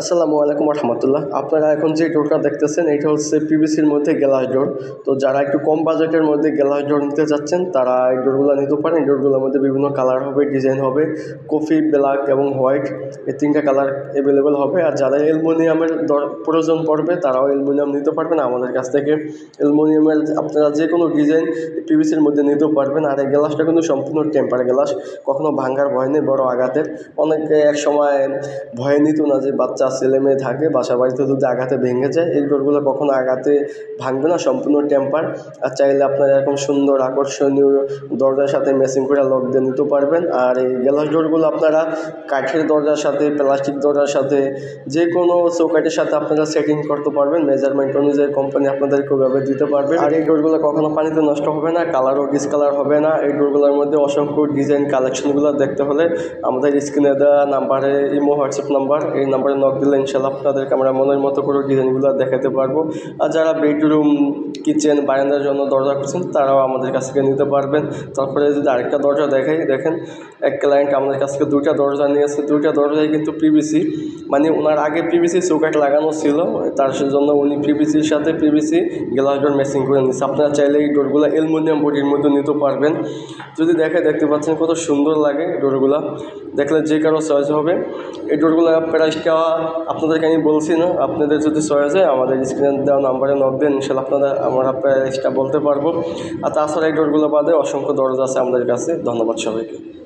আসসালামু আলাইকুম রহমতুল্লাহ। আপনারা এখন যে ডোরটা দেখতেছেন, এটা হচ্ছে পিভিসির মধ্যে গ্লাস ডোর তো যারা একটু কম বাজেটের মধ্যে গ্লাস ডোর নিতে চাচ্ছেন তারা এই ডোরগুলো নিতে পারেন। এই ডোরগুলোর মধ্যে বিভিন্ন কালার হবে, ডিজাইন হবে। কফি, ব্ল্যাক এবং হোয়াইট এই তিনটা কালার অ্যাভেলেবেল হবে। আর যারা অ্যালুমিনিয়ামের দর প্রয়োজন পড়বে, তারাও অ্যালুমিনিয়াম নিতে পারবেন। আমাদের কাছ থেকে অ্যালুমিনিয়ামের আপনারা যে কোনো ডিজাইন পিভিসির মধ্যে নিতেও পারবেন। আর এই গ্লাসটা কিন্তু সম্পূর্ণ টেম্পার গ্লাস কখনো ভাঙ্গার ভয় নেই, বড় আঘাতের। অনেকে এক সময় ভয়ে নিত না যে বাচ্চা ছেলে মেয়ে থাকে, বাসা বাড়িতে যদি আঘাতে ভেঙে যায়। এই ডোরগুলো কখনো আঘাতে ভাঙবে না, সম্পূর্ণ টেম্পার আর চাইলে আপনারা এরকম সুন্দর আকর্ষণীয় দরজার সাথে মেশিন করে লক দিয়ে নিতে পারবেন। আর এই গ্লাস ডোরগুলো আপনারা কাঠের দরজার সাথে প্লাস্টিক দরজার সাথে যে কোনো চৌকাঠের সাথে আপনারা সেটিং করতে পারবেন। মেজারমেন্ট অনুযায়ী কোম্পানি আপনাদেরকে ওইভাবে দিতে পারবে। আর এই ডোরগুলো কখনো পানিতে নষ্ট হবে না কালারও ডিসকালার হবে না। এই ডোরগুলোর মধ্যে অসংখ্য ডিজাইন কালেকশনগুলো দেখতে হলে আমাদের স্ক্রিনে দেওয়া নাম্বারে ইমো হোয়াটসঅ্যাপ নাম্বার এই নাম্বারে নক দিলে ইনশাল্লাহ আপনাদেরকে আমরা মনের মতো করে ডিজাইনগুলো দেখাতে পারব। আর যারা বেডরুম কিচেন বারান্দার জন্য দরজা করছেন তারাও আমাদের কাছ থেকে নিতে পারবেন। তারপরে যদি আরেকটা দরজা দেখাই, দেখেন, এক ক্লায়েন্ট আমাদের কাছ থেকে দুইটা দরজা নিয়েছে। দুইটা দরজায় কিন্তু পিভিসি মানে ওনার আগে পিভিসি চৌকাট লাগানো ছিল, তার জন্য উনি পিভিসির সাথে পিভিসি গ্লাস ডোর ম্যাচিং করে নিচ্ছে আপনারা চাইলে এই ডোরগুলো অ্যালুমিনিয়াম বডির মধ্যে নিতে পারবেন। যদি দেখে দেখতে পাচ্ছেন কত সুন্দর লাগে ডোরগুলো দেখলে যে কারও চয়েস হবে। এই ডোরগুলো প্রাইসটা আপনাদেরকে আমি বলছি না, আপনাদের যদি চয়েস যায় আমাদের স্ক্রিনে দেওয়া নাম্বারে নক দেন, ইনশাল্লাহ আপনারা, আমার প্রাইসটা বলতে পারব। আর তাছাড়া এই ডোরগুলো বাদে অসংখ্য দরজা আছে আমাদের কাছে। ধন্যবাদ সবাইকে।